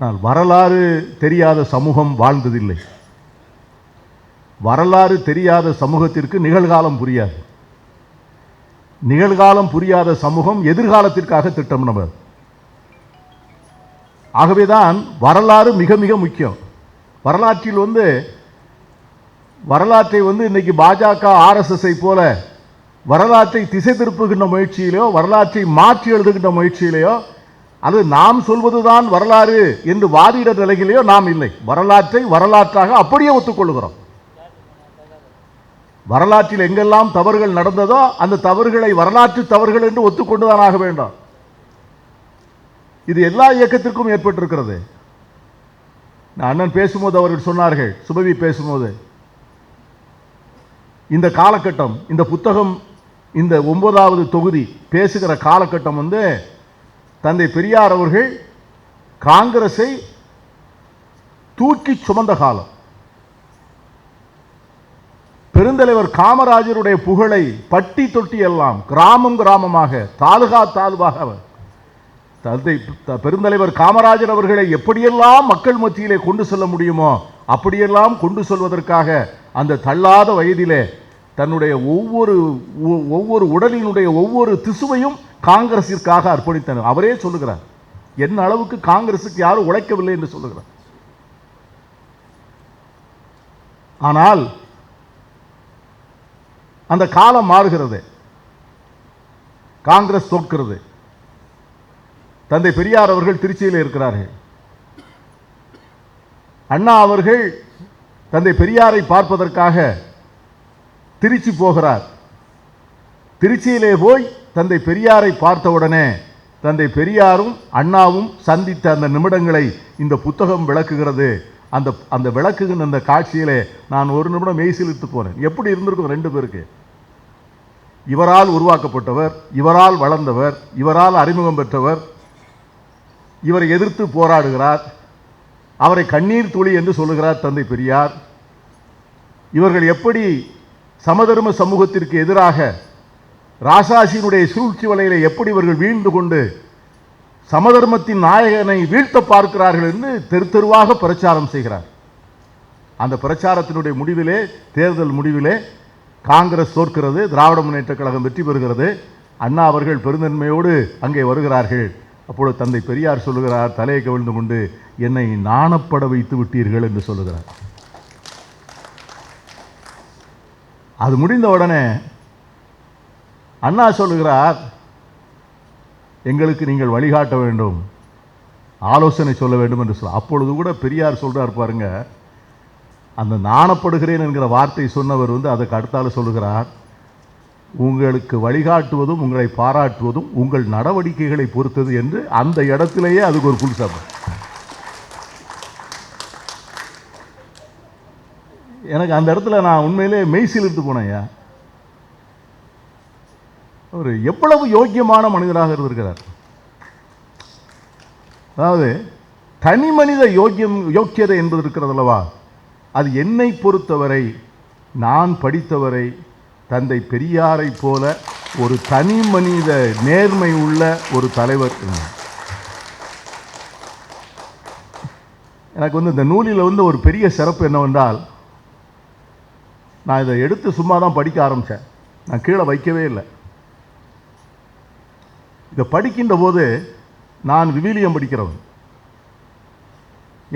ஆனால் வரலாறு தெரியாத சமூகம் வாழ்ந்ததில்லை. வரலாறு தெரியாத சமூகத்திற்கு நிகழ்காலம் புரியாது. நிகழ்காலம் புரியாத சமூகம் எதிர்காலத்திற்காக திட்டமிடுவர் ஆகவேதான் வரலாறு மிக மிக முக்கியம். வரலாற்றில் வந்து வரலாற்றை வந்து இன்னைக்கு பாஜக ஆர்எஸ்எஸ்ஐ போல வரலாற்றை திசை திருப்புகின்ற முயற்சியிலையோ வரலாற்றை மாற்றி எழுதுகின்ற முயற்சியிலையோ அது நாம் சொல்வதுதான் வரலாறு என்று வாதிட நிலையிலேயோ நாம் இல்லை. வரலாற்றை வரலாற்றாக அப்படியே ஒத்துக்கொள்கிறோம். வரலாற்றில் எங்கெல்லாம் தவறுகள் நடந்ததோ அந்த தவறுகளை வரலாற்று தவறுகள் என்று ஒத்துக்கொண்டுதான் ஆக வேண்டும். இது எல்லா இயக்கத்திற்கும் ஏற்பட்டிருக்கிறது. நான் அண்ணன் பேசும்போது அவர்கள் சொன்னார்கள் சுபவி பேசும்போது. இந்த காலகட்டம் இந்த புத்தகம் இந்த ஒன்பதாவது தொகுதி பேசுகிற காலகட்டம் வந்து தந்தை பெரியார் அவர்கள் காங்கிரஸை தூக்கி சுமந்த காலம். பெருந்தலைவர் காமராஜருடைய புகழை பட்டி தொட்டி எல்லாம் கிராமம் கிராமமாக தாலுகா தாலுவாக தந்தை பெருந்தலைவர் காமராஜர் அவர்களை எப்படியெல்லாம் மக்கள் மத்தியிலே கொண்டு செல்ல முடியுமோ அப்படியெல்லாம் கொண்டு செல்வதற்காக அந்த தள்ளாத வயதிலே தன்னுடைய ஒவ்வொரு ஒவ்வொரு உடலினுடைய ஒவ்வொரு திசுவையும் காங்கிரசிற்காக அர்ப்பணித்தனர். அவரே சொல்லுகிறார் என்ன அளவுக்கு காங்கிரசுக்கு யாரும் உழைக்கவில்லை என்று சொல்லுகிறார். ஆனால் அந்த காலம் மாறுகிறது. காங்கிரஸ் தோற்கிறது. தந்தை பெரியார் அவர்கள் திருச்சியில் இருக்கிறார்கள். அண்ணா அவர்கள் தந்தை பெரியாரை பார்ப்பதற்காக திருச்சி போகிறார். திருச்சியிலே போய் தந்தை பெரியாரை பார்த்தவுடனே தந்தை பெரியாரும் அண்ணாவும் சந்தித்த அந்த நிமிடங்களை இந்த புத்தகம் விளக்குகிறது. அந்த அந்த விளக்குகின்ற அந்த காட்சியிலே நான் ஒரு நிமிடம் மெய்சிலித்து போனேன். எப்படி இருந்திருக்கும் ரெண்டு பேருக்கு? இவரால் உருவாக்கப்பட்டவர் இவரால் வளர்ந்தவர் இவரால் அறிமுகம் பெற்றவர் இவரை எதிர்த்து போராடுகிறார் அவரை கண்ணீர் துளி என்று சொல்லுகிறார் தந்தை பெரியார். இவர்கள் எப்படி சமதர்ம சமூகத்திற்கு எதிராக ராசாசியினுடைய சூழ்ச்சி வலையில எப்படி இவர்கள் வீழ்ந்து கொண்டு சமதர்மத்தின் நாயகனை வீழ்த்த பார்க்கிறார்கள் என்று தெரு தெருவாக பிரச்சாரம் செய்கிறார். அந்த பிரச்சாரத்தினுடைய முடிவிலே தேர்தல் முடிவிலே காங்கிரஸ் தோற்கிறது திராவிட முன்னேற்ற கழகம் வெற்றி பெறுகிறது. அண்ணா அவர்கள் பெருந்தன்மையோடு அங்கே வருகிறார்கள். அப்பொழுது தந்தை பெரியார் சொல்லுகிறார் தலையை கவிழ்ந்து கொண்டு என்னை நாணப்பட வைத்து விட்டீர்கள் என்று சொல்லுகிறார். அது முடிந்த உடனே அண்ணா சொல்லுகிறார் எங்களுக்கு நீங்கள் வழிகாட்ட வேண்டும். ஆலோசனை சொல்ல வேண்டும் என்று சொல்ல அப்பொழுது கூட பெரியார் சொல்கிறார் பாருங்க அந்த நாணப்படுகிறேன் என்கிற வார்த்தை சொன்னவர் வந்து அதுக்கு அடுத்தால சொல்லுகிறார் உங்களுக்கு வழிகாட்டுவதும் உங்களை பாராட்டுவதும் உங்கள் நடவடிக்கைகளை பொறுத்தது என்று அந்த இடத்திலேயே அதுக்கு ஒரு புல் சாப்பிடும் எனக்கு அந்த இடத்துல நான் உண்மையிலே மெய்சிலிருத்து போனேன் ஐயா. ஒரு எவ்வளவு யோக்கியமான மனிதராக இருந்திருக்கிறார். அதாவது தனி மனித யோக்கியம் யோக்கியதை என்பது இருக்கிறது அல்லவா? அது என்னை பொறுத்தவரை நான் படித்தவரை தந்தை பெரியாரை போல ஒரு தனி மனித நேர்மை உள்ள ஒரு தலைவர் எனக்கு வந்து இந்த நூலில் வந்து ஒரு பெரிய சிறப்பு என்னவென்றால் நான் இதை எடுத்து சும்மா தான் படிக்க ஆரம்பித்தேன் நான் கீழே வைக்கவே இல்லை. இதை படிக்கின்ற போது நான் விவிலியம் படிக்கிறவன்.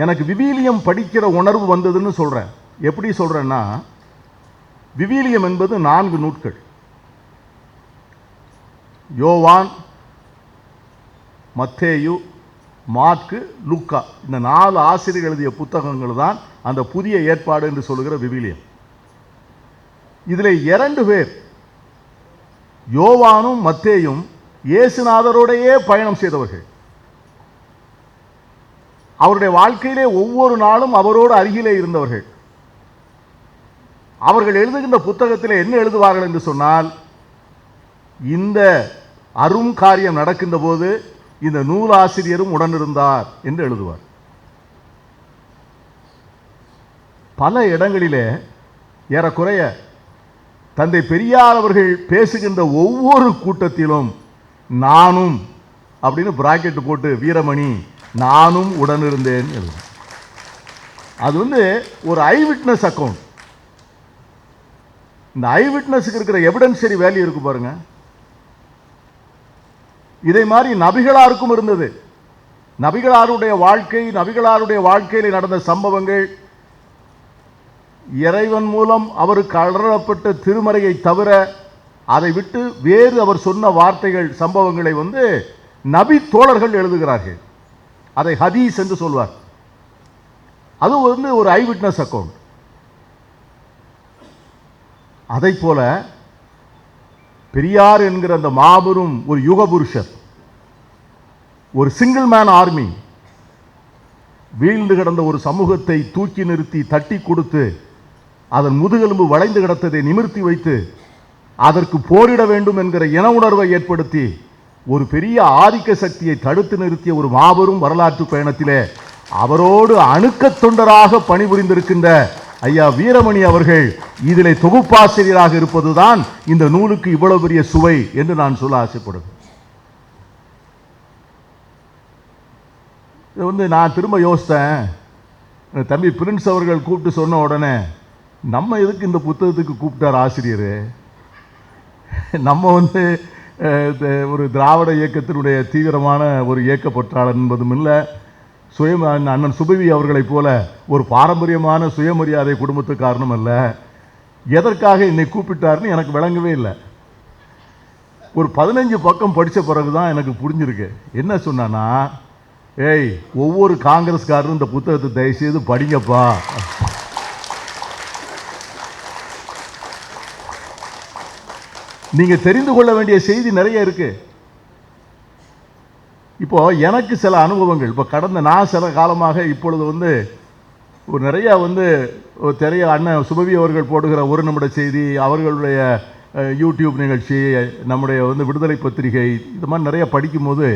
எனக்கு விவிலியம் படிக்கிற உணர்வு வந்ததுன்னு சொல்கிறேன் எப்படி சொல்கிறேன்னா விவிலியம் என்பது நான்கு நூட்கள். யோவான் மத்தேயு மார்க்கு லுக்கா. இந்த நாலு ஆசிரியர் எழுதிய புத்தகங்கள் தான் அந்த புதிய ஏற்பாடு என்று சொல்லுகிற விவிலியம். இதில் இரண்டு பேர். யோவானும் மத்தேயும் இயேசுநாதரோடையே பயணம் செய்தவர்கள். அவருடைய வாழ்க்கையிலே ஒவ்வொரு நாளும் அவரோடு அருகிலே இருந்தவர்கள். அவர்கள் எழுதுகின்ற புத்தகத்திலே என்ன எழுதுவார்கள் என்று சொன்னால் இந்த அரும் காரியம் நடக்கின்ற போது இந்த நூலாசிரியரும் உடனிருந்தார் என்று எழுதுவார். பல இடங்களிலே ஏறக்குறைய தந்தை பெரியார் அவர்கள் பேசுகின்ற ஒவ்வொரு கூட்டத்திலும் நானும் அப்படின்னு பிராக்கெட் போட்டு வீரமணி நானும் உடனிருந்தேன் எழுது அது வந்து ஒரு ஐ விட்னஸ் அக்கௌண்ட் இந்த ஐ விட்னஸுக்கு இருக்கிற எவிடன்சரி வேல்யூ இருக்கு பாருங்க. இதை மாதிரி நபிகளாருக்கும் இருந்தது. நபிகளாருடைய வாழ்க்கை நபிகளாருடைய வாழ்க்கையில் நடந்த சம்பவங்கள் இறைவன் மூலம் அவருக்கு அருளப்பட்ட திருமறையை தவிர அதை விட்டு வேறு அவர் சொன்ன வார்த்தைகள் சம்பவங்களை வந்து நபி தோழர்கள் எழுதுகிறார்கள். அதை ஹதீஸ் என்று சொல்வார் அது வந்து ஒரு ஐ விட்னஸ் அக்கவுண்ட் அதை போல பெரியார் என்கிற அந்த மாபெரும் ஒரு யுகபுருஷர் ஒரு சிங்கிள் மேன் ஆர்மி வீழ்ந்து கிடந்த ஒரு சமூகத்தை தூக்கி நிறுத்தி தட்டி கொடுத்து அதன் முதுகெலும்பு வளைந்து கிடத்ததை நிமிர்த்தி வைத்து அதற்கு போரிட வேண்டும் என்கிற இன உணர்வை ஏற்படுத்தி ஒரு பெரிய ஆதிக்க சக்தியை தடுத்து நிறுத்திய ஒரு மாபெரும் வரலாற்று பயணத்திலே அவரோடு அணுக்கத் தொண்டராக பணிபுரிந்திருக்கின்ற ஐயா வீரமணி அவர்கள் இதிலே தொகுப்பாசிரியராக இருப்பதுதான் இந்த நூலுக்கு இவ்வளவு பெரிய சுவை என்று நான் சொல்ல ஆசைப்படுவேன். இது வந்து நான் திரும்ப யோசித்தேன். தம்பி பிரின்ஸ் அவர்கள் கூப்பிட்டு சொன்ன உடனே நம்ம எதுக்கு இந்த புத்தகத்துக்கு கூப்பிட்டார் ஆசிரியர்? நம்ம வந்து ஒரு திராவிட இயக்கத்தினுடைய தீவிரமான ஒரு இயக்கப்பற்றாளர் என்பதும் இல்லை. சுய அண்ணன் சுபவி அவர்களைப் போல ஒரு பாரம்பரியமான சுயமரியாதை குடும்பத்து காரணம் அல்ல. எதற்காக என்னை கூப்பிட்டாருன்னு எனக்கு விளங்கவே இல்லை. ஒரு பதினஞ்சு பக்கம் படித்த பிறகு தான் எனக்கு புரிஞ்சிருக்கு. என்ன சொன்னான்னா ஏய் ஒவ்வொரு காங்கிரஸ்காரரும் இந்த புத்தகத்தை தயவுசெய்து படிங்கப்பா. நீங்க தெரிந்து கொள்ள வேண்டிய செய்தி நிறைய இருக்கு. இப்போ எனக்கு சில அனுபவங்கள். இப்போ கடந்த நான் சில காலமாக இப்பொழுது வந்து ஒரு நிறையா வந்து ஒரு தெரிய அண்ணன் சுபவி அவர்கள் போடுகிற ஒரு நிமிட செய்தி அவர்களுடைய யூடியூப் நிகழ்ச்சி நம்முடைய வந்து விடுதலை பத்திரிகை இது மாதிரி நிறைய படிக்கும்போது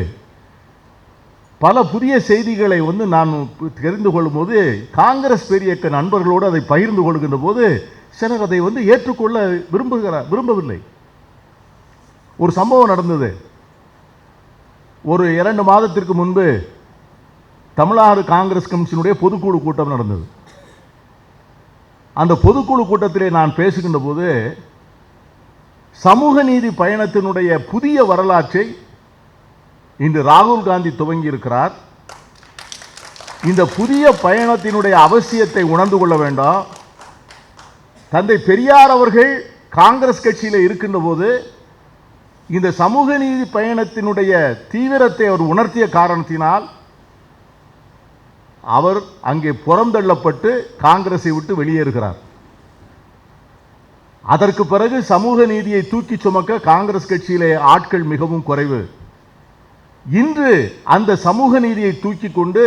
பல புதிய செய்திகளை வந்து நான் தெரிந்து கொள்ளும்போது காங்கிரஸ் பெரியக்க நண்பர்களோடு அதை பகிர்ந்து கொள்கின்ற போது சிலர் அதை வந்து ஏற்றுக்கொள்ள விரும்புகிறார் விரும்பவில்லை. ஒரு சம்பவம் நடந்தது. ஒரு இரண்டு மாதத்திற்கு முன்பு தமிழ்நாடு காங்கிரஸ் கமிஷனுடைய பொதுக்குழு கூட்டம் நடந்தது. அந்த பொதுக்குழு கூட்டத்திலே நான் பேசுகின்ற போது சமூக நீதி பயணத்தினுடைய புதிய வரலாற்றை இன்று ராகுல் காந்தி துவங்கி இருக்கிறார். இந்த புதிய பயணத்தினுடைய அவசியத்தை உணர்ந்து கொள்ள வேண்டாம். தந்தை பெரியார் அவர்கள் காங்கிரஸ் கட்சியில் இருக்கின்ற போது இந்த சமூக நீதி பயணத்தினுடைய தீவிரத்தை அவர் உணர்த்திய காரணத்தினால் அவர் அங்கே புறந்தள்ளப்பட்டு காங்கிரஸை விட்டு வெளியேறுகிறார். அதற்கு பிறகு சமூக நீதியை தூக்கி சுமக்க காங்கிரஸ் கட்சியிலே ஆட்கள் மிகவும் குறைவு. இன்று அந்த சமூக நீதியை தூக்கி கொண்டு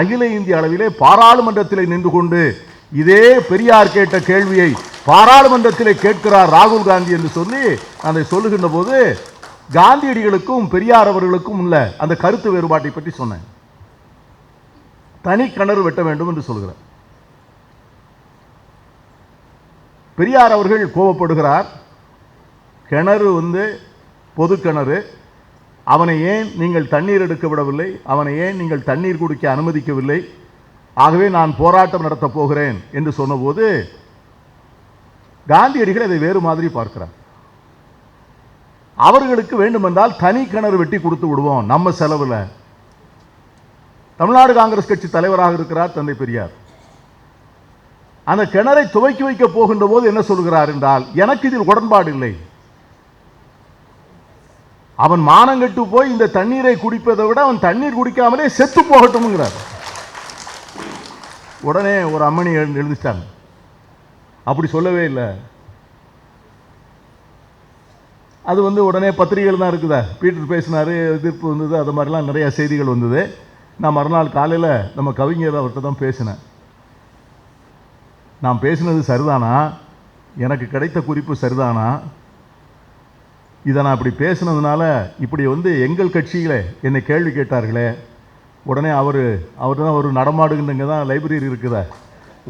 அகில இந்திய அளவிலே பாராளுமன்றத்திலே நின்று கொண்டு இதே பெரியார் கேட்ட கேள்வியை பாராளுமன்றத்திலே கேட்கிறார் ராகுல் காந்தி என்று சொல்லி அதை சொல்லுகின்ற போது காந்தியடிகளுக்கும் பெரியார் அவர்களுக்கும் உள்ள அந்த கருத்து வேறுபாட்டை பற்றி சொன்னேன். தனி கிணறு வெட்ட வேண்டும் என்று சொல்கிறார். பெரியார் அவர்கள் கோபப்படுகிறார். கிணறு வந்து பொது கிணறு. அவனை ஏன் நீங்கள் தண்ணீர் எடுக்க விடவில்லை? அவனை ஏன் நீங்கள் தண்ணீர் குடிக்க அனுமதிக்கவில்லை? ஆகவே நான் போராட்டம் நடத்தப் போகிறேன் என்று சொன்னபோது காந்தியடிகள் அதை வேறு மாதிரி பார்க்கிறார். அவர்களுக்கு வேண்டுமென்றால் தனி கிணறு வெட்டி கொடுத்து விடுவோம் நம்ம செலவில். தமிழ்நாடு காங்கிரஸ் கட்சி தலைவராக இருக்கிறார் தந்தை பெரியார். அந்த கிணறை துவக்கி வைக்க போகின்ற போது என்ன சொல்கிறார் என்றால் எனக்கு இதில் உடன்பாடு இல்லை. அவன் மானங்கெட்டு போய் இந்த தண்ணீரை குடிப்பதை விட அவன் தண்ணீர் குடிக்காமலே செத்து போகட்டும்ங்கிறார். உடனே ஒரு அம்மணி எழுந்து- எழுந்துட்டாங்க அப்படி சொல்லவே இல்லை. அது வந்து உடனே பத்திரிகைகள் தான் இருக்குதா? பீட்டர் பேசினாரு எதிர்ப்பு வந்தது அது மாதிரிலாம் நிறைய செய்திகள் வந்தது. நான் மறுநாள் காலையில் நம்ம கவிஞர் அவர்கிட்ட தான் பேசினேன். நான் பேசினது சரிதானா? எனக்கு கிடைத்த குறிப்பு சரிதானா? இதை நான் இப்படி பேசுனதுனால இப்படி வந்து எங்கள் கட்சிகளே என்னை கேள்வி கேட்டார்களே. உடனே அவர் அவர் தான் ஒரு நடமாடுகின்றங்க தான் லைப்ரரி இருக்குதா?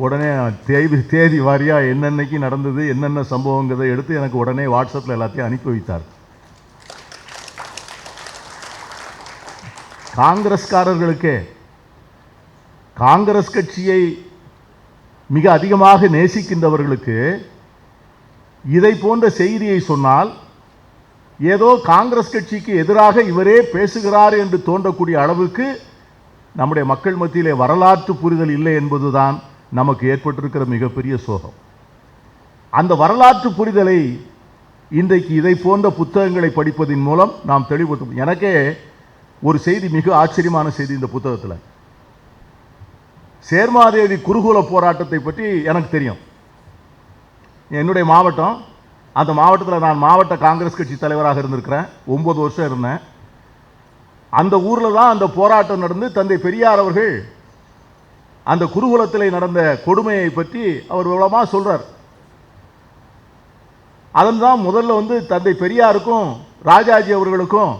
உடனே தேதி தேதி வாரியாக என்னென்னைக்கு நடந்தது என்னென்ன சம்பவங்கிறதை எடுத்து எனக்கு உடனே வாட்ஸ்அப்பில் எல்லாத்தையும் அனுப்பி வைத்தார். காங்கிரஸ்காரர்களுக்கே காங்கிரஸ் கட்சியை மிக அதிகமாக நேசிக்கின்றவர்களுக்கு இதை போன்ற செய்தியை சொன்னால் ஏதோ காங்கிரஸ் கட்சிக்கு எதிராக இவரே பேசுகிறார் என்று தோன்றக்கூடிய அளவுக்கு நம்முடைய மக்கள் மத்தியிலே வரலாற்று புரிதல் இல்லை என்பதுதான் நமக்கு ஏற்பட்டிருக்கிற மிகப்பெரிய சோகம். அந்த வரலாற்று புரிதலை இன்றைக்கு இதை போன்ற புத்தகங்களை படிப்பதின் மூலம் நாம் தெளிவுபடுத்தும் எனக்கே ஒரு செய்தி மிக ஆச்சரியமான செய்தி இந்த புத்தகத்தில். சேர்மாதேவி குருகுல போராட்டத்தை பற்றி எனக்கு தெரியும். என்னுடைய மாவட்டம் அந்த மாவட்டத்தில் நான் மாவட்ட காங்கிரஸ் கட்சி தலைவராக இருந்திருக்கிறேன். ஒம்பது வருஷம் இருந்தேன். அந்த ஊரில் தான் அந்த போராட்டம் நடந்து தந்தை பெரியார் அவர்கள் அந்த குருகுலத்தில் நடந்த கொடுமையை பற்றி அவர் விவரமாக சொல்றார். அதன் தான் முதல்ல வந்து தந்தை பெரியாருக்கும் ராஜாஜி அவர்களுக்கும்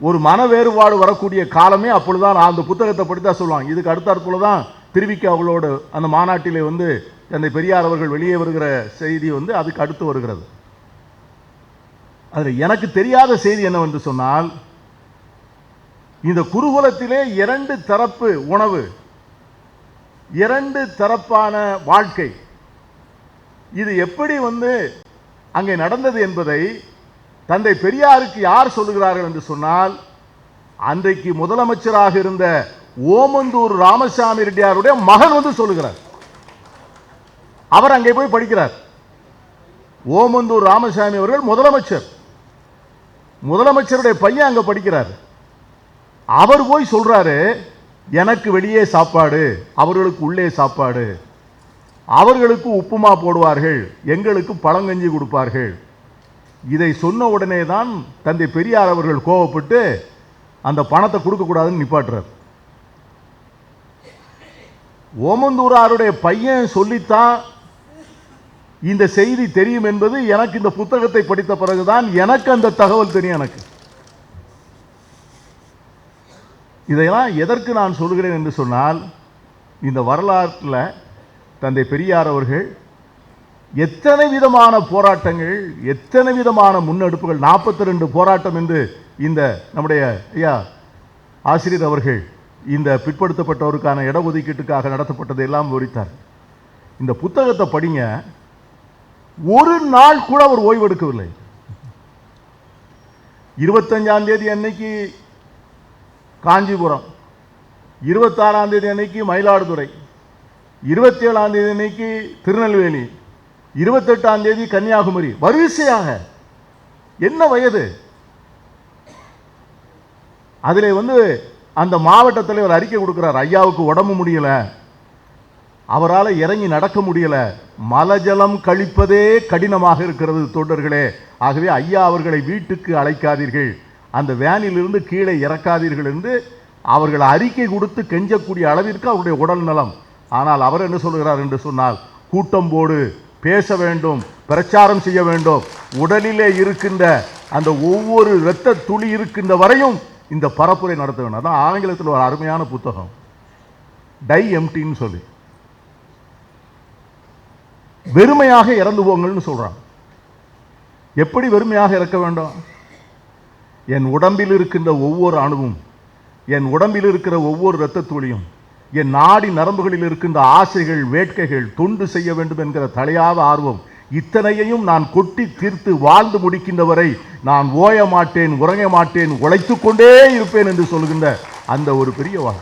ஒரு மன வேறுபாடு வரக்கூடிய காலமே அப்பொழுதுதான் நான் அந்த புத்தகத்தை படித்தா சொல்லுவாங்க. இதுக்கு அடுத்தாற்போல தான் திருவிக்க அவர்களோடு அந்த மாநாட்டிலே வந்து தந்தை பெரியார் அவர்கள் வெளியே வருகிற செய்தி வந்து அதுக்கு அடுத்து வருகிறது. அதில் எனக்கு தெரியாத செய்தி என்னவென்று சொன்னால் இந்த குருகுலத்திலே இரண்டு தரப்பு உணவு இரண்டு தரப்பான வாழ்க்கை. இது எப்படி வந்து அங்கே நடந்தது என்பதை தந்தை பெரியாருக்கு யார் சொல்லுகிறார்கள் என்று சொன்னால் அன்றைக்கு முதலமைச்சராக இருந்த ஓமந்தூர் ராமசாமி ரெட்டியாருடைய மகன் வந்து சொல்லுகிறார். அவர் அங்கே போய் படிக்கிறார். ஓமந்தூர் ராமசாமி அவர்கள் முதலமைச்சர். முதலமைச்சருடைய பையன் அங்க படிக்கிறார். அவர் போய் சொல்றாரு எனக்கு வெளியே சாப்பாடு அவர்களுக்கு உள்ளே சாப்பாடு. அவர்களுக்கு உப்புமா போடுவார்கள் எங்களுக்கு பழங்கஞ்சி கொடுப்பார்கள். இதை சொன்ன உடனே தான் தந்தை பெரியார் அவர்கள் கோவப்பட்டு அந்த பணத்தை கொடுக்கக்கூடாதுன்னு நிப்பாட்டுறார். ஓமந்தூராருடைய பையன் சொல்லித்தான் இந்த செய்தி தெரியும் என்பது எனக்கு இந்த புத்தகத்தை படித்த பிறகுதான் எனக்கு அந்த தகவல் தெரியும் எனக்கு. இதையெல்லாம் எதற்கு நான் சொல்கிறேன் என்று சொன்னால் இந்த வரலாற்றில் தந்தை பெரியார் அவர்கள் எத்தனை விதமான போராட்டங்கள் எத்தனை விதமான முன்னெடுப்புகள் நாற்பத்தி ரெண்டு போராட்டம் என்று இந்த நம்முடைய ஐயா ஆசிரியர் அவர்கள் இந்த பிற்படுத்தப்பட்டவருக்கான இடஒதுக்கீட்டுக்காக நடத்தப்பட்டதை எல்லாம் விவரித்தார். இந்த புத்தகத்தை படிங்க ஒரு நாள் கூட அவர் ஓய்வெடுக்கவில்லை. இருபத்தஞ்சாம் தேதி அன்னைக்கு காஞ்சிபுரம். இருபத்தாறாம் தேதி அன்னைக்கு மயிலாடுதுறை. இருபத்தி ஏழாம் தேதி அன்னைக்கு திருநெல்வேலி. இருபத்தெட்டாம் தேதி கன்னியாகுமரி. வரிசையாக. என்ன வயது? அதிலே வந்து அந்த மாவட்ட தலைவர் அறிக்கை கொடுக்குறார். ஐயாவுக்கு உடம்பு முடியல. அவரால் இறங்கி நடக்க முடியல. மலஜலம் கழிப்பதே கடினமாக இருக்கிறது தொண்டர்களே. ஆகவே ஐயா அவர்களை வீட்டுக்கு அழைக்காதீர்கள். அந்த வேனிலிருந்து கீழே இறக்காதீர்கள் என்று அவர்கள் அறிக்கை கொடுத்து கெஞ்சக்கூடிய அளவிற்கு அவருடைய உடல் நலம். ஆனால் அவர் என்ன சொல்கிறார் என்று சொன்னால் கூட்டம் போடு பேச வேண்டும் பிரச்சாரம் செய்ய வேண்டும். உடலிலே இருக்கின்ற அந்த ஒவ்வொரு இரத்த துளி இருக்கின்ற வரையும் இந்த பரப்புரை நடத்த வேண்டும். அதான் ஆங்கிலத்தில் ஒரு அருமையான புத்தகம். டை எம்டின்னு சொல்லி. வெறுமையாக இறந்து போங்கள்னு சொல்கிறான் எப்படி வெறுமையாக இறக்க வேண்டும்? என் உடம்பில் இருக்கின்ற ஒவ்வொரு அணுவும் என் உடம்பில் இருக்கிற ஒவ்வொரு இரத்த துளியும் என் நாடி நரம்புகளில் இருக்கின்ற ஆசைகள் வேட்கைகள் தொண்டு செய்ய வேண்டும் என்கிற தலையாத ஆர்வம் இத்தனையையும் நான் கொட்டி தீர்த்து வாழ்ந்து முடிக்கின்ற வரை நான் ஓய மாட்டேன் உறங்க மாட்டேன் உழைத்து கொண்டே இருப்பேன் என்று சொல்கின்ற அந்த ஒரு பெரிய வாழ்.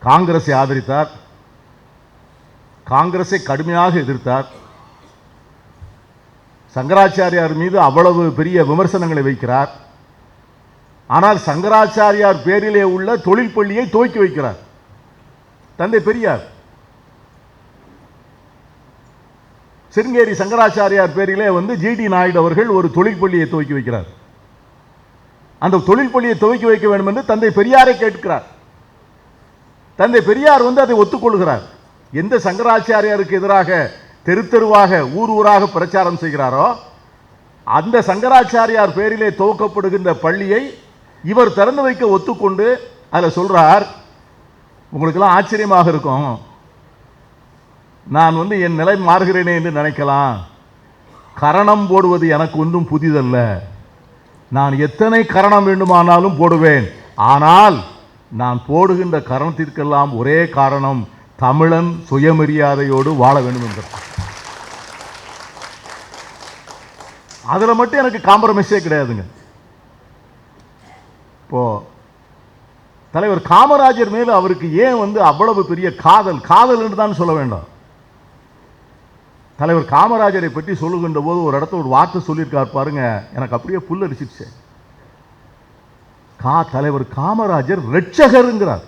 காங்கிரஸை ஆதரித்தார். காங்கிரஸை கடுமையாக எதிர்த்தார். சங்கராச்சாரியார் மீது அவ்வளவு பெரிய விமர்சனங்களை வைக்கிறார். ஆனால் சங்கராச்சாரியார் பேரிலே உள்ள தொழில் பள்ளியை துவக்கி வைக்கிறார். தந்தை பெரியார். சிருங்கேரி சங்கராச்சாரியார் பேரிலே வந்து ஜிடி நாயுடு அவர்கள் ஒரு தொழில் பள்ளியை துவக்கி வைக்கிறார். அந்த தொழில் பள்ளியை துவக்கி வைக்க வேண்டும் என்று தந்தை பெரியாரை கேட்கிறார். தந்தை பெரியார் வந்து அதை ஒத்துக்கொள்கிறார். எந்த சங்கராச்சாரியாருக்கு எதிராக தெரு தெருவாக ஊர் ஊராக பிரச்சாரம் செய்கிறாரோ அந்த சங்கராச்சாரியார் பேரிலே துவக்கப்படுகின்ற பள்ளியை இவர் திறந்து வைக்க ஒத்துக்கொண்டு அதில் சொல்கிறார் உங்களுக்கெல்லாம் ஆச்சரியமாக இருக்கும். நான் வந்து என் நிலை மாறுகிறேனே என்று நினைக்கலாம். கரணம் போடுவது எனக்கு ஒன்றும் புதிதல்ல. நான் எத்தனை கரணம் வேண்டுமானாலும் போடுவேன். ஆனால் நான் போடுகின்ற கரணத்திற்கெல்லாம் ஒரே காரணம் தமிழன் சுயமரியாதையோடு வாழ வேண்டும் என்கிறார் அதில் மட்டும் எனக்கு காம்ப்ரமைஸே கிடையாதுங்க. இப்போ தலைவர் காமராஜர் மேல அவருக்கு ஏன் வந்து அவ்வளவு பெரிய காதல்? காதல் என்று தான் சொல்ல வேண்டாம். தலைவர் காமராஜரை பற்றி சொல்லுகின்ற போது ஒரு இடத்த ஒரு வார்த்தை சொல்லியிருக்கார் பாருங்க. எனக்கு அப்படியே புல்லரிச்சிருச்சு கா தலைவர் காமராஜர் ரட்சகருங்கிறார்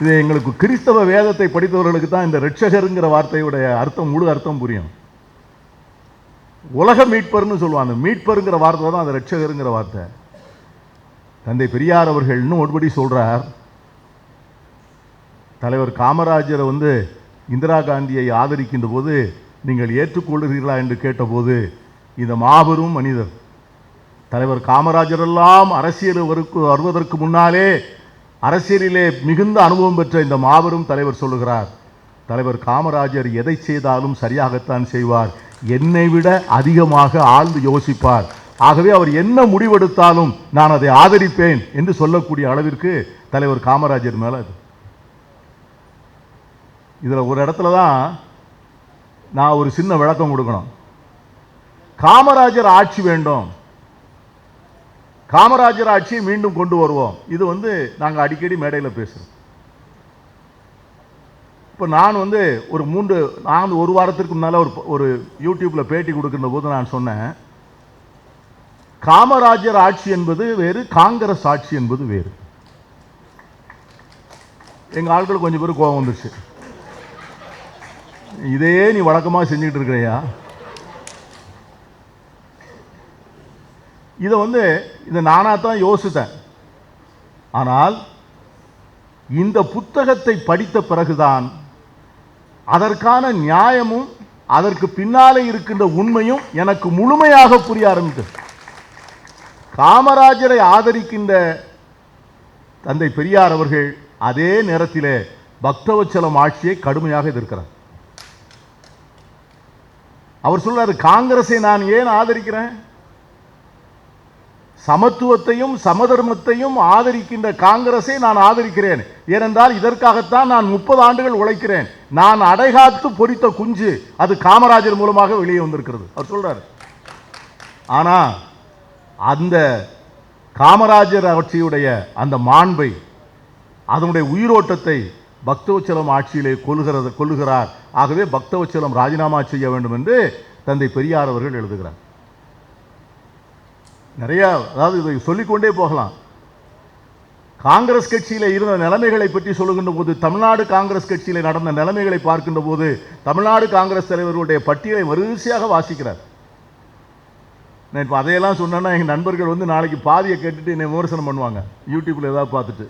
இது எங்களுக்கு கிறிஸ்தவ வேதத்தை படித்தவர்களுக்கு தான் இந்த ரட்சகருங்கிற வார்த்தையுடைய அர்த்தம் முழு அர்த்தம் புரியும். உலக மீட்பர்னு சொல்லுவாங்க. மீட்பருங்கிற வார்த்தை தான் அந்த ரட்சகருங்கிற வார்த்தை. தந்தை பெரியார் அவர்கள் இன்னும் ஒருபடி சொல்கிறார் தலைவர் காமராஜரை வந்து இந்திரா காந்தியை ஆதரிக்கின்ற போது நீங்கள் ஏற்றுக்கொள்கிறீர்களா என்று கேட்டபோது இந்த மாபெரும் மனிதர் தலைவர் காமராஜரெல்லாம் அரசியல் வருக்கு வருவதற்கு முன்னாலே அரசியலிலே மிகுந்த அனுபவம் பெற்ற இந்த மாபெரும் தலைவர் சொல்லுகிறார். தலைவர் காமராஜர் எதை செய்தாலும் சரியாகத்தான் செய்வார். என்னை விட அதிகமாக ஆழ்ந்து யோசிப்பார். ஆகவே அவர் என்ன முடிவெடுத்தாலும் நான் அதை ஆதரிப்பேன் என்று சொல்லக்கூடிய அளவிற்கு தலைவர் காமராஜர் மேல அது. இதுல ஒரு இடத்துல தான் நான் ஒரு சின்ன விளக்கம் கொடுக்கணும். காமராஜர் ஆட்சி வேண்டும். காமராஜர் ஆட்சியை மீண்டும் கொண்டு வருவோம். இது வந்து நாங்கள் அடிக்கடி மேடையில் பேசுகிறோம் இப்போ நான் வந்து ஒரு மூன்று நான் ஒரு வாரத்திற்கு முன்னால் ஒரு ஒரு யூடியூப்பில் பேட்டி கொடுக்கின்ற போது நான் சொன்னேன். காமராஜர் ஆட்சி என்பது வேறு காங்கிரஸ் ஆட்சி என்பது வேறு. எங்கள் ஆட்கள் கொஞ்சம் பேர் கோபம் வந்துருச்சு. இதையே நீ வழக்கமாக செஞ்சுக்கிட்டு இருக்கிறையா? இதை வந்து இதை நானாக தான் யோசித்தேன். ஆனால் இந்த புத்தகத்தை படித்த பிறகுதான் அதற்கான நியாயமும் அதற்கு பின்னாலே இருக்கின்ற உண்மையும் எனக்கு முழுமையாக புரிய ஆரம்பித்தது. காமராஜரை ஆதரிக்கின்ற தந்தை பெரியார் அவர்கள் அதே நேரத்திலே பக்தவச்சலம் ஆட்சியை கடுமையாக எதிர்க்கிறார். அவர் சொல்றாரு காங்கிரஸை நான் ஏன் ஆதரிக்கிறேன்? சமத்துவத்தையும் சமதர்மத்தையும் ஆதரிக்கின்ற காங்கிரஸை நான் ஆதரிக்கிறேன். ஏனென்றால் இதற்காகத்தான் நான் முப்பது ஆண்டுகள் உழைக்கிறேன். நான் அடைகாத்து பொறித்த குஞ்சு அது காமராஜர் மூலமாக வெளியே வந்திருக்கிறது. அவர் சொல்றாரு. ஆனா அந்த காமராஜர் ஆட்சியுடைய அந்த மாண்பை அதனுடைய உயிரோட்டத்தை பக்தவச்சலம் ஆட்சியிலே கொள்கிறது கொள்ளுகிறார் ஆகவே பக்தவச்சலம் ராஜினாமா செய்ய வேண்டும் என்று தந்தை பெரியார் அவர்கள் எழுதுகிறார். நிறையா அதாவது இதை சொல்லிக்கொண்டே போகலாம். காங்கிரஸ் கட்சியில் இருந்த நிலைமைகளை பற்றி சொல்லுகின்ற போது தமிழ்நாடு காங்கிரஸ் கட்சியில் நடந்த நிலைமைகளை பார்க்கின்ற போது தமிழ்நாடு காங்கிரஸ் தலைவர்களுடைய பட்டியலை வரிசையாக வாசிக்கிறார். நான் இப்போ அதையெல்லாம் சொன்னேன்னா எங்கள் நண்பர்கள் வந்து நாளைக்கு பாதியை கேட்டுட்டு என்னை விமர்சனம் பண்ணுவாங்க. யூடியூப்பில் ஏதாவது பார்த்துட்டு.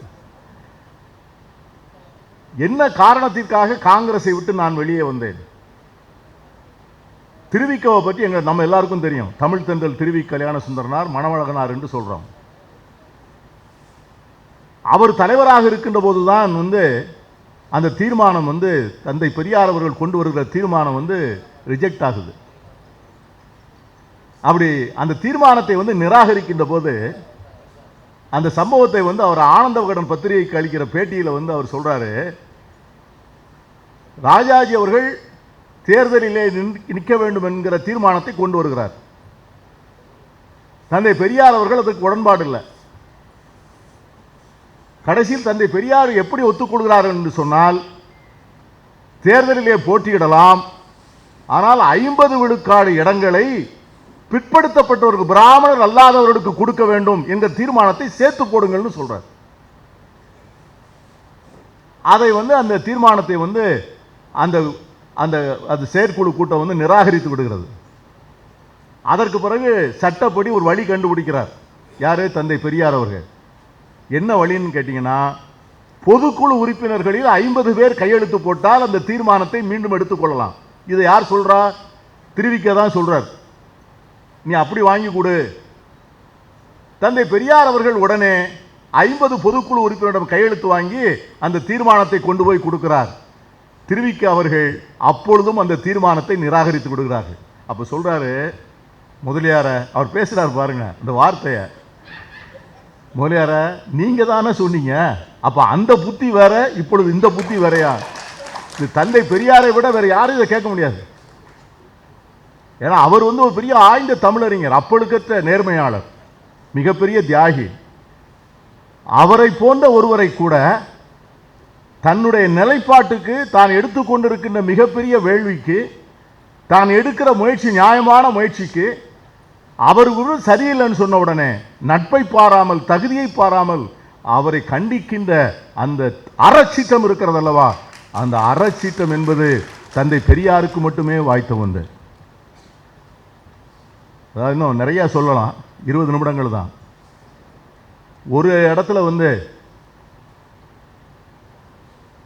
என்ன காரணத்திற்காக காங்கிரஸை விட்டு நான் வெளியே வந்தேன்? திருவிக்கவை பற்றி எங்கள் நம்ம எல்லாருக்கும் தெரியும். தமிழ் தென்றல் திருவி கல்யாண சுந்தரனார் மணவழகனார் என்று சொல்கிறோம் அவர் தலைவராக இருக்கின்ற போது தான் வந்து அந்த தீர்மானம் வந்து தந்தை பெரியார் அவர்கள் கொண்டு வருகிற தீர்மானம் வந்து ரிஜெக்ட் ஆகுது. அப்படி அந்த தீர்மானத்தை வந்து நிராகரிக்கின்ற போது அந்த சம்பவத்தை வந்து அவர் ஆனந்த விகடன் பத்திரிகைக்கு அளிக்கிற பேட்டியில் வந்து அவர் சொல்றாரு. ராஜாஜி அவர்கள் தேர்தலிலே நின்- நிற்க வேண்டும் என்கிற தீர்மானத்தை கொண்டு வருகிறார். தந்தை பெரியார் அவர்கள் அதுக்கு உடன்பாடு இல்லை. கடைசியில் தந்தை பெரியார் எப்படி ஒத்துக்கொள்கிறார் என்று சொன்னால் தேர்தலிலே போட்டியிடலாம் ஆனால் ஐம்பது விழுக்காடு இடங்களை பிற்படுத்தப்பட்டவருக்கு பிராமணர் அல்லாதவர்களுக்கு கொடுக்க வேண்டும் என்ற தீர்மானத்தை சேர்த்து போடுங்கள்னு சொல்றார். அதை வந்து அந்த தீர்மானத்தை வந்து அந்த அந்த அது செயற்குழு கூட்டம் வந்து நிராகரித்து விடுகிறது. அதற்கு பிறகு சட்டப்படி ஒரு வழி கண்டுபிடிக்கிறார். யாரு? தந்தை பெரியார் அவர்கள். என்ன வழின்னு கேட்டீங்கன்னா பொதுக்குழு உறுப்பினர்களில் ஐம்பது பேர் கையெழுத்து போட்டால் அந்த தீர்மானத்தை மீண்டும் எடுத்துக்கொள்ளலாம் இதை யார் சொல்றா? திருவிக்க தான் சொல்றார். நீ அப்படி வாங்கி கொடு. தந்தை பெரியார் அவர்கள் உடனே ஐம்பது பொதுக்குழு உறுப்பினரிடம் கையெழுத்து வாங்கி அந்த தீர்மானத்தை கொண்டு போய் கொடுக்கிறார். திருவிக்க அவர்கள் அப்பொழுதும் அந்த தீர்மானத்தை நிராகரித்து விடுகிறார்கள் அப்போ சொல்றாரு முதலியார அவர் பேசுகிறார் பாருங்க இந்த வார்த்தையை. முதலியாரை நீங்க தானே சொன்னீங்க அப்போ அந்த புத்தி வேற இப்பொழுது இந்த புத்தி வேறயா? இது தந்தை பெரியாரை விட வேற யாரும் இதை கேட்க முடியாது. ஏன்னா அவர் வந்து ஒரு பெரிய ஆய்ந்த தமிழறிஞர் அப்பொழுக்கற்ற நேர்மையாளர் மிகப்பெரிய தியாகி. அவரை போன்ற ஒருவரை கூட தன்னுடைய நிலைப்பாட்டுக்கு தான் எடுத்துக்கொண்டிருக்கின்ற மிகப்பெரிய வேள்விக்கு தான் எடுக்கிற முயற்சி நியாயமான முயற்சிக்கு அவர் குரு சரியில்லைன்னு சொன்ன உடனே நட்பை பாராமல் தகுதியை பாராமல் அவரை கண்டிக்கின்ற அந்த அறச்சீட்டம் இருக்கிறது அல்லவா அந்த அறச்சீட்டம் என்பது தந்தை பெரியாருக்கு மட்டுமே வாய்த்த ஒன்று. அதாவது இன்னும் நிறையா சொல்லலாம். இருபது நிமிடங்கள் தான். ஒரு இடத்துல வந்து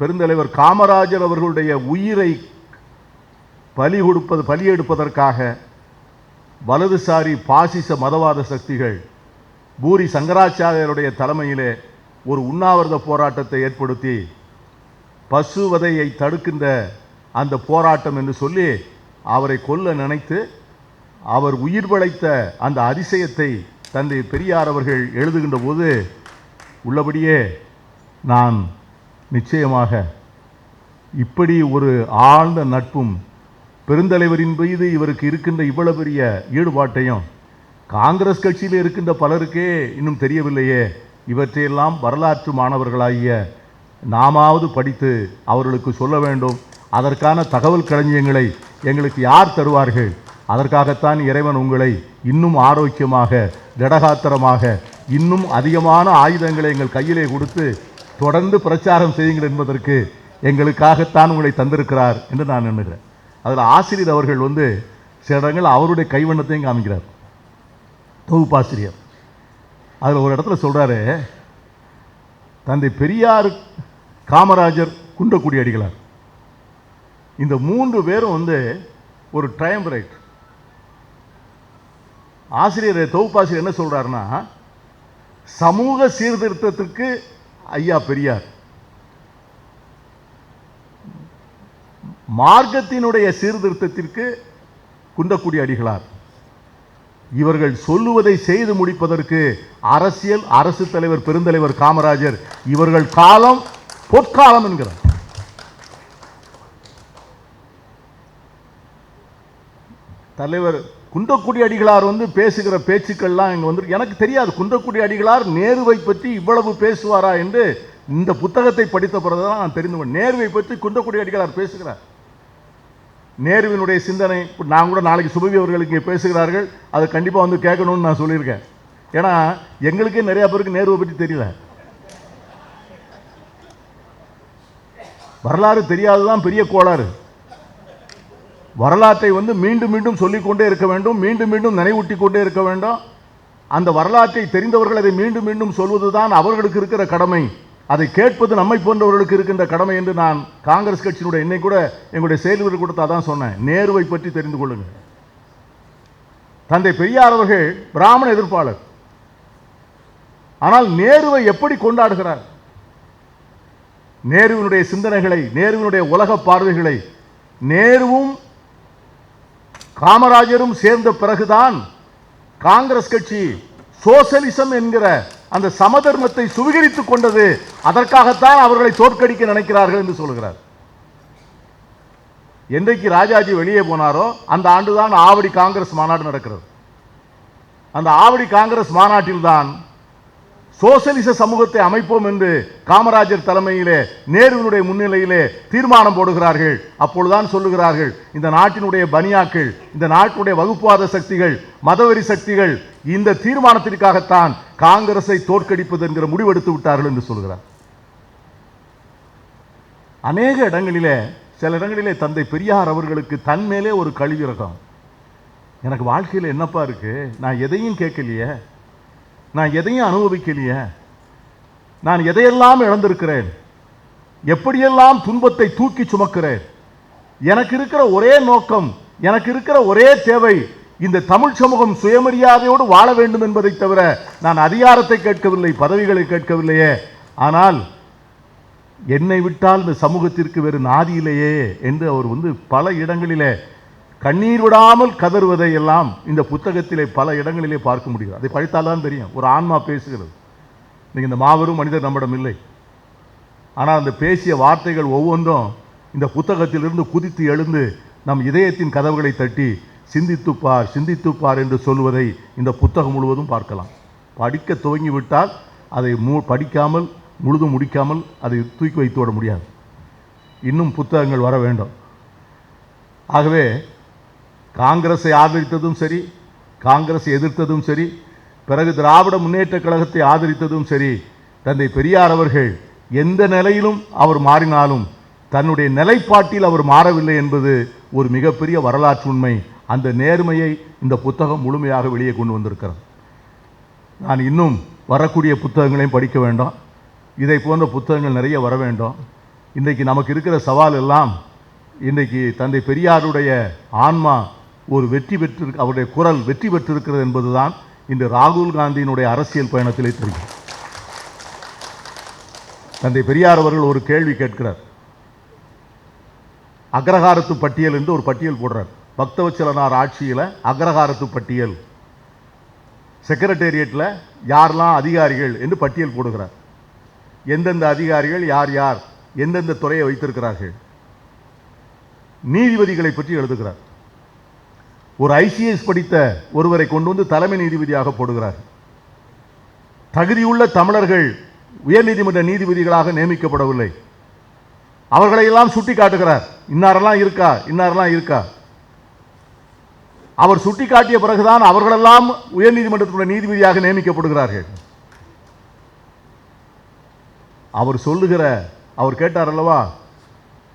பெருந்தலைவர் காமராஜர் அவர்களுடைய உயிரை பலி கொடுப்பது பலி எடுப்பதற்காக வலதுசாரி பாசிச மதவாத சக்திகள் பூரி சங்கராச்சாரியருடைய தலைமையிலே ஒரு உண்ணாவிரத போராட்டத்தை ஏற்படுத்தி பசுவதையை தடுக்கின்ற அந்த போராட்டம் என்று சொல்லி அவரை கொல்ல நினைத்து அவர் உயிர் பிழைத்த அந்த அதிசயத்தை தந்தை பெரியார் அவர்கள் எழுதுகின்ற போது உள்ளபடியே நான் நிச்சயமாக இப்படி ஒரு ஆழ்ந்த நட்பும் பெருந்தலைவரின் மீது இவருக்கு இருக்கின்ற இவ்வளவு பெரிய ஈடுபாட்டையும் காங்கிரஸ் கட்சியில் இருக்கின்ற பலருக்கே இன்னும் தெரியவில்லையே. இவற்றையெல்லாம் வரலாற்று மாணவர்களாகிய நாமாவது படித்து அவர்களுக்கு சொல்ல வேண்டும். அதற்கான தகவல் களஞ்சியங்களை எங்களுக்கு யார் தருவார்கள்? அதற்காகத்தான் இறைவன் உங்களை இன்னும் ஆரோக்கியமாக திடகாத்திரமாக இன்னும் அதிகமான ஆயுதங்களை எங்கள் கையிலே கொடுத்து தொடர்ந்து பிரச்சாரம் செய்யுங்கள் என்பதற்கு எங்களுக்காகத்தான் உங்களை தந்திருக்கிறார் என்று நான் எண்ணுகிறேன் அதில் ஆசிரியர் அவர்கள் வந்து சில இடங்கள் அவருடைய கைவண்ணத்தையும் காமிக்கிறார். தொகுப்பாசிரியர் அதில் ஒரு இடத்துல சொல்றாரு தந்தை பெரியார் காமராஜர் குன்றக்குடி அடிகளார். இந்த மூன்று பேரும் வந்து ஒரு ட்ரையம்பரைட் ஆசிரியர் தொகுப்பாசிரியர் என்ன சொல்றாருன்னா சமூக சீர்திருத்தத்திற்கு ஐயா பெரியார் மார்க்கத்தினுடைய சீர்திருத்தத்திற்கு குன்றக்குடி அடிகளார். இவர்கள் சொல்லுவதை செய்து முடிப்பதற்கு அரசியல் அரசு தலைவர் பெருந்தலைவர் காமராஜர் இவர்கள் காலம் பொற்காலம் என்கிறார். தலைவர் குன்றக்குடி அடிகளார் வந்து பேசுகிற பேச்சுக்கள்லாம் இங்கே வந்து எனக்கு தெரியாது. குன்றக்குடி அடிகளார் நேருவை பற்றி இவ்வளவு பேசுவாரா என்று இந்த புத்தகத்தை படித்த பிறகுதான் நான் தெரிந்து கொண்டேன். நேருவை பற்றி குன்றக்குடி அடிகளார் பேசுகிறார். நேருவினுடைய சிந்தனை நான் கூட நாளைக்கு சுபவி அவர்களுக்கு இங்கே பேசுகிறார்கள். அதை கண்டிப்பாக வந்து கேட்கணும்னு நான் சொல்லியிருக்கேன். ஏன்னா எங்களுக்கே நிறையா பேருக்கு நேருவை பற்றி தெரியல. வரலாறு தெரியாததான் பெரிய கோளாறு. வரலாற்றை வந்து மீண்டும் மீண்டும் சொல்லிக்கொண்டே இருக்க வேண்டும் மீண்டும் மீண்டும் நினைவூட்டி கொண்டே இருக்க வேண்டும். அந்த வரலாற்றை தெரிந்தவர்கள் அதை மீண்டும் மீண்டும் சொல்வதுதான் அவர்களுக்கு இருக்கிற கடமை. அதை கேட்பது நம்மை போன்றவர்களுக்கு இருக்கின்ற கடமை என்று நான் காங்கிரஸ் கட்சியினுடைய என்னை கூட எங்களுடைய செயல்வீரர் கொடுத்தா தான் சொன்னேன். நேருவை பற்றி தெரிந்து கொள்ளுங்கள். தந்தை பெரியார் அவர்கள் பிராமண எதிர்ப்பாளர். ஆனால் நேருவை எப்படி கொண்டாடுகிறார்? நேருவினுடைய சிந்தனைகளை நேருவினுடைய உலக பார்வைகளை நேருவும் காமராஜரும் சேர்ந்த பிறகுதான் காங்கிரஸ் கட்சி சோசலிசம் என்கிற அந்த சமதர்மத்தை சுவீகரித்துக் கொண்டது. அதற்காகத்தான் அவர்களை தோற்கடிக்க நினைக்கிறார்கள் என்று சொல்கிறார். என்றைக்கு ராஜாஜி வெளியே போனாரோ அந்த ஆண்டுதான் ஆவடி காங்கிரஸ் மாநாடு நடக்கிறது. அந்த ஆவடி காங்கிரஸ் மாநாட்டில்தான் சோசலிச சமூகத்தை அமைப்போம் என்று காமராஜர் தலைமையிலே நேருவினுடைய முன்னிலையிலே தீர்மானம் போடுகிறார்கள். அப்பொழுதுதான் சொல்லுகிறார்கள் இந்த நாட்டினுடைய பனியாக்கள் இந்த நாட்டினுடைய வகுப்புவாத சக்திகள் மதவெறி சக்திகள் இந்த தீர்மானத்திற்காகத்தான் காங்கிரஸை தோற்கடிப்பது என்கிற முடிவெடுத்து விட்டார்கள் என்று சொல்கிறார். அநேக இடங்களிலே சில இடங்களிலே தந்தை பெரியார் அவர்களுக்கு தன்மேலே ஒரு கழிவிறக்கம் எனக்கு வாழ்க்கையில் என்னப்பா இருக்கு? நான் எதையும் கேட்கலையே. நான் எதையும் அனுபவிக்கலையே. நான் எதையெல்லாம் இழந்திருக்கிறேன்? எப்படியெல்லாம் துன்பத்தை தூக்கி சுமக்கிறேன்? எனக்கு இருக்கிற ஒரே நோக்கம் எனக்கு இருக்கிற ஒரே தேவை இந்த தமிழ் சமூகம் சுயமரியாதையோடு வாழ வேண்டும் என்பதை தவிர நான் அதிகாரத்தை கேட்கவில்லை பதவிகளை கேட்கவில்லையே. ஆனால் என்னை விட்டால் இந்த சமூகத்திற்கு வேறு நாதி இல்லையே என்று அவர் வந்து பல இடங்களிலே கண்ணீர் விடாமல் கதறுவதை எல்லாம் இந்த புத்தகத்திலே பல இடங்களிலே பார்க்க முடியும் அதை படித்தால்தான் தெரியும். ஒரு ஆன்மா பேசுகிறது. நீங்கள் இந்த மாபெரும் மனிதர் நம்மிடம் இல்லை. ஆனால் அந்த பேசிய வார்த்தைகள் ஒவ்வொன்றும் இந்த புத்தகத்திலிருந்து குதித்து எழுந்து நம் இதயத்தின் கதவுகளை தட்டி சிந்தித்துப்பார் சிந்தித்துப்பார் என்று சொல்வதை இந்த புத்தகம் முழுவதும் பார்க்கலாம். படிக்க துவங்கி விட்டால் அதை மூ படிக்காமல் முழுதும் முடிக்காமல் அதை தூக்கி வைத்து விட முடியாது. இன்னும் புத்தகங்கள் வர வேண்டும். ஆகவே காங்கிரஸை ஆதரித்ததும் சரி காங்கிரஸை எதிர்த்ததும் சரி பிறகு திராவிட முன்னேற்றக் கழகத்தை ஆதரித்ததும் சரி தந்தை பெரியார் அவர்கள் எந்த நிலையிலும் அவர் மாறினாலும் தன்னுடைய நிலைப்பாட்டில் அவர் மாறவில்லை என்பது ஒரு மிகப்பெரிய வரலாற்று உண்மை. அந்த நேர்மையை இந்த புத்தகம் முழுமையாக வெளியே கொண்டு வந்திருக்கிறது. நான் இன்னும் வரக்கூடிய புத்தகங்களையும் படிக்க வேண்டும். இதை போன்ற புத்தகங்கள் நிறைய வர வேண்டும். இன்றைக்கு நமக்கு இருக்கிற சவால் எல்லாம் இன்றைக்கு தந்தை பெரியாருடைய ஆன்மா ஒரு வெற்றி பெற்று அவருடைய குரல் வெற்றி பெற்றிருக்கிறது என்பதுதான் இன்று ராகுல் காந்தியினுடைய அரசியல் பயணத்திலே தெரியும். தந்தை பெரியார் அவர்கள் ஒரு கேள்வி கேட்கிறார். அக்ரஹாரத்து பட்டியல் என்று ஒரு பட்டியல் போடுறார். பக்தவச்சலனார் ஆட்சியில் அக்ரஹாரத்து பட்டியல். செக்ரட்டேரியட்டில் யாரெல்லாம் அதிகாரிகள் என்று பட்டியல் போடுகிறார். எந்தெந்த அதிகாரிகள் யார் யார் எந்தெந்த துறையை வைத்திருக்கிறார்கள். நீதிபதிகளை பற்றி எழுதுகிறார். ஒரு ஐசிஎஸ் படித்த ஒருவரை கொண்டு வந்து தலைமை நீதிபதியாக போடுகிறார். தகுதியுள்ள தமிழர்கள் உயர்நீதிமன்ற நீதிபதிகளாக நியமிக்கப்படவில்லை. அவர்களையெல்லாம் சுட்டி காட்டுகிறார். இன்னாரெல்லாம் இருக்கா? இன்னாரெல்லாம் இருக்கா? அவர் சுட்டி காட்டிய பிறகுதான் அவர்களெல்லாம் உயர்நீதிமன்றத்தினுடைய நீதிபதியாக நியமிக்கப்படுகிறார்கள். அவர் சொல்லுகிற அவர் கேட்டார் அல்லவா?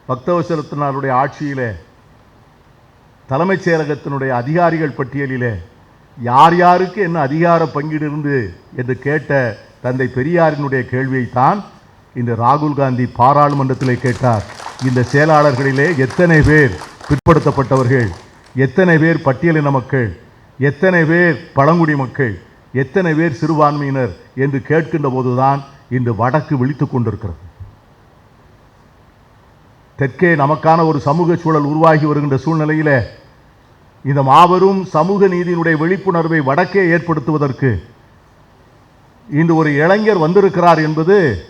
பக்தவசரத்தினாருடைய ஆட்சியிலே தலைமைச் செயலகத்தினுடைய அதிகாரிகள் பட்டியலிலே யார் யாருக்கு என்ன அதிகார பங்கீடு இருந்து என்று கேட்ட தந்தை பெரியாரினுடைய கேள்வியைத்தான் இந்த ராகுல் காந்தி பாராளுமன்றத்திலே கேட்டார். இந்த செயலாளர்களிலே எத்தனை பேர் பிற்படுத்தப்பட்டவர்கள்? எத்தனை பேர் பட்டியலின மக்கள்? எத்தனை பேர் பழங்குடி மக்கள்? எத்தனை பேர் சிறுபான்மையினர்? என்று கேட்கின்ற போதுதான் இன்று வடக்கு விழித்து கொண்டிருக்கிறது. தெற்கே நமக்கான ஒரு சமூக சூழல் உருவாகி வருகின்ற சூழ்நிலையிலே இந்த மாபெரும் சமூக நீதியினுடைய விழிப்புணர்வை வடக்கே ஏற்படுத்துவதற்கு இன்று ஒரு இளைஞர் வந்திருக்கிறார் என்பது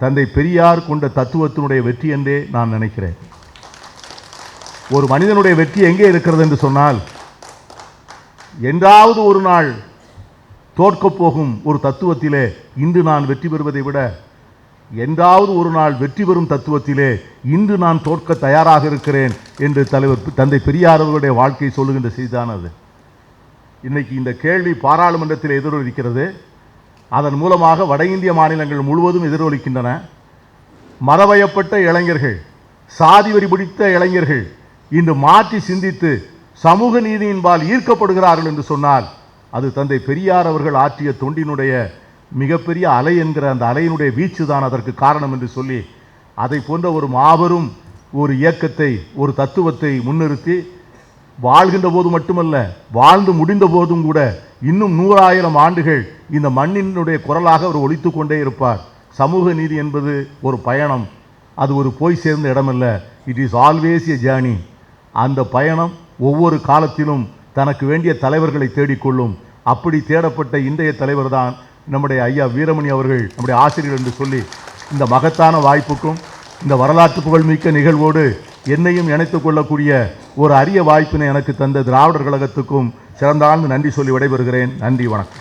தந்தை பெரியார் கொண்ட தத்துவத்தினுடைய வெற்றி என்றே நான் நினைக்கிறேன். ஒரு மனிதனுடைய வெற்றி எங்கே இருக்கிறது என்று சொன்னால் என்றாவது ஒரு நாள் தோற்கப் போகும் ஒரு தத்துவத்திலே இன்று நான் வெற்றி பெறுவதை விட என்றாவது ஒரு நாள் வெற்றி பெறும் தத்துவத்திலே இன்று நான் தோற்க தயாராக இருக்கிறேன் என்று தலைவர் தந்தை பெரியார் அவர்களுடைய வாழ்க்கை சொல்லுகின்ற செய்திதான் அது இன்னைக்கு இந்த கேள்வி பாராளுமன்றத்தில் எதிரொலிக்கிறது. அதன் மூலமாக வட இந்திய மாநிலங்கள் முழுவதும் எதிரொலிக்கின்றன. மரவயப்பட்ட இளைஞர்கள் சாதி வரி பிடித்த இளைஞர்கள் இன்று மாற்றி சிந்தித்து சமூக நீதியின்பால் ஈர்க்கப்படுகிறார்கள் என்று சொன்னால் அது தந்தை பெரியார் அவர்கள் ஆற்றிய தொண்டினுடைய மிகப்பெரிய அலை என்கிற அந்த அலையினுடைய வீச்சு தான் அதற்கு காரணம் என்று சொல்லி அதை போன்ற ஒரு மாபெரும் ஒரு இயக்கத்தை ஒரு தத்துவத்தை முன்னிறுத்தி வாழ்கின்ற போது மட்டுமல்ல வாழ்ந்து முடிந்த போதும் கூட இன்னும் நூறாயிரம் ஆண்டுகள் இந்த மண்ணினுடைய குரலாக அவர் ஒழித்து கொண்டே இருப்பார். சமூக நீதி என்பது ஒரு பயணம் அது ஒரு போய் சேர்ந்த இடமல்ல. It is always a journey அந்த பயணம் ஒவ்வொரு காலத்திலும் தனக்கு வேண்டிய தலைவர்களை தேடிக்கொள்ளும். அப்படி தேடப்பட்ட இன்றைய தலைவர் தான் நம்முடைய ஐயா வீரமணி அவர்கள் நம்முடைய ஆசிரியர் என்று சொல்லி இந்த மகத்தான வாய்ப்புக்கும் இந்த வரலாற்று புகழ்மிக்க நிகழ்வோடு என்னையும் இணைத்து கொள்ளக்கூடிய ஒரு அரிய வாய்ப்பினை எனக்கு தந்த திராவிடர் கழகத்துக்கும் சிறந்தாழ்ந்து நன்றி சொல்லி விடைபெறுகிறேன். நன்றி வணக்கம்.